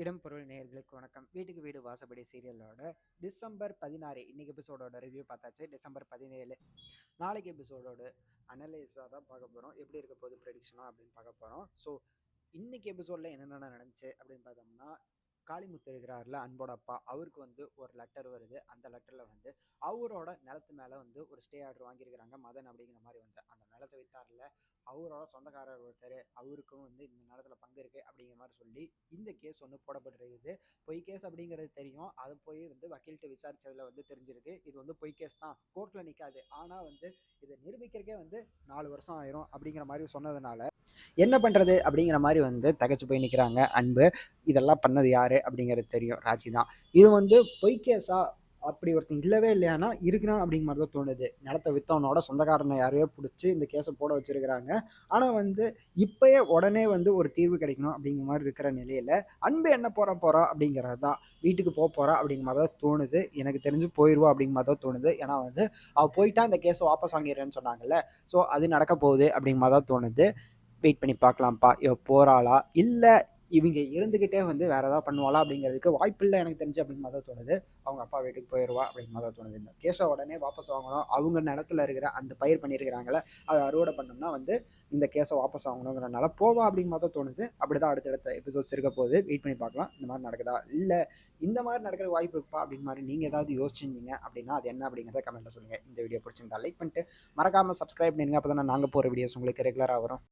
இடம் பொருள் நேயர்களுக்கு வணக்கம். வீட்டுக்கு வீடு வாசப்படி சீரியலோட டிசம்பர் பதினாறு இன்னைக்கு எபிசோடோட ரிவ்யூ பார்த்தாச்சு. டிசம்பர் பதினேழு. நாளைக்கு எபிசோடோட அனலைஸாக தான் பார்க்க போகிறோம் எப்படி இருக்க போகுது ப்ரெடிக்ஷனாக அப்படின்னு பார்க்க போகிறோம் ஸோ இன்னைக்கு எபிசோடில் என்னென்ன நடந்துச்சு அப்படின்னு பார்த்தோம்னா காளிமுத்து இருக்கிறார்ல அன்போட அப்பா. அவருக்கு வந்து ஒரு லெட்டர் வருது. அந்த லெட்டரில் வந்து அவரோட நிலத்து மேலே வந்து ஒரு ஸ்டே ஆர்டர் வாங்கியிருக்கிறாங்க மதன் அப்படிங்கிற மாதிரி வந்து. அந்த நிலத்தை வித்தார்ல அவரோட சொந்தக்காரர் ஒருத்தர் அவருக்கும் வந்து இந்த நிலத்தில் பங்கு இருக்குது அப்படிங்கிற மாதிரி சொல்லி இந்த கேஸ் ஒன்று போடப்பட்டிருக்குது பொய் கேஸ் அப்படிங்கிறது தெரியும். அது போய் வந்து வக்கீல்கிட்ட விசாரித்ததில் வந்து தெரிஞ்சிருக்கு. இது வந்து பொய் கேஸ் தான். கோர்ட்டில் நிற்காது ஆனால் வந்து இதை நிரூபிக்கிறக்கே வந்து நாலு வருஷம் ஆயிரும் அப்படிங்கிற மாதிரி சொன்னதுனால என்ன பண்ணுறது அப்படிங்கிற மாதிரி வந்து தகச்சு போய் நிற்கிறாங்க அன்பு இதெல்லாம் பண்ணது யார்? அப்படிங்கிறது தெரியும். ராஜி தான். இது வந்து பொய் அப்படி ஒருத்தன் இல்லவே இல்லையானா இருக்கிறான் அப்படிங்கிற மாதிரி தான் தோணுது. நிலத்தை வித்தவனோட சொந்தக்காரனை யாரையோ பிடிச்சி இந்த கேஸை போட வச்சிருக்கிறாங்க. ஆனால் வந்து இப்போயே உடனே வந்து ஒரு தீர்வு கிடைக்கணும் அப்படிங்கிற மாதிரி இருக்கிற நிலையில் அன்பு என்ன போகிற போகிறா அப்படிங்கிறது தான். வீட்டுக்கு போக போகிறா அப்படிங்கிற மாதிரி தான் தோணுது. எனக்கு தெரிஞ்சு போயிடுவா அப்படிங்கிற மாதிரி தான் தோணுது. ஏன்னா வந்து அவள் போயிட்டா அந்த கேஸை வாபஸ் வாங்கிடுறேன்னு சொன்னாங்கல்ல. ஸோ அது நடக்க போகுது அப்படிங்கிற மாதிரி தான் தோணுது. வெயிட் பண்ணி பார்க்கலாம்ப்பா. இவ போகிறாளா இல்லை இவங்க இருந்துக்கிட்டே வந்து வேறு ஏதாவது பண்ணுவாளா அப்படிங்கிறதுக்கு வாய்ப்பு இல்லை எனக்கு தெரிஞ்சு அப்படின்னு மதம் தோணுது. அவங்க அப்பா வீட்டுக்கு போயிடுவா அப்படின்னு மதம் தோணுது. இந்த கேஸை உடனே வாபஸ் வாங்கணும். அவங்க நிலத்துல இருக்கிற அந்த பயிர் பண்ணியிருக்கிறாங்களே அதை அறுவடை பண்ணோம்னா வந்து இந்த கேஸை வாபஸ் வாங்கணுங்கிறனால போவா அப்படின்னு மதம் தோணுது. அப்படி தான் அடுத்தடுத்த எபிசோட்ஸ் இருக்க போது வெயிட் பண்ணி பார்க்கலாம். இந்த மாதிரி நடக்குதா? இல்லை இந்த மாதிரி நடக்கிற வாய்ப்பு இருப்பா அப்படிங்கிற மாதிரி நீங்கள் ஏதாவது யோசிச்சிருந்தீங்க அப்படின்னா அது என்ன அப்படிங்கிறத கமெண்ட்டில் சொல்லுங்கள் இந்த வீடியோ பிடிச்சிருந்தா லைக் பண்ணிட்டு மறக்காமல் சப்ஸ்கிரைப் பண்ணுங்க அப்போ தான் நாங்கள் போகிற வீடியோஸ் உங்களுக்கு ரெகுலராக வரும்.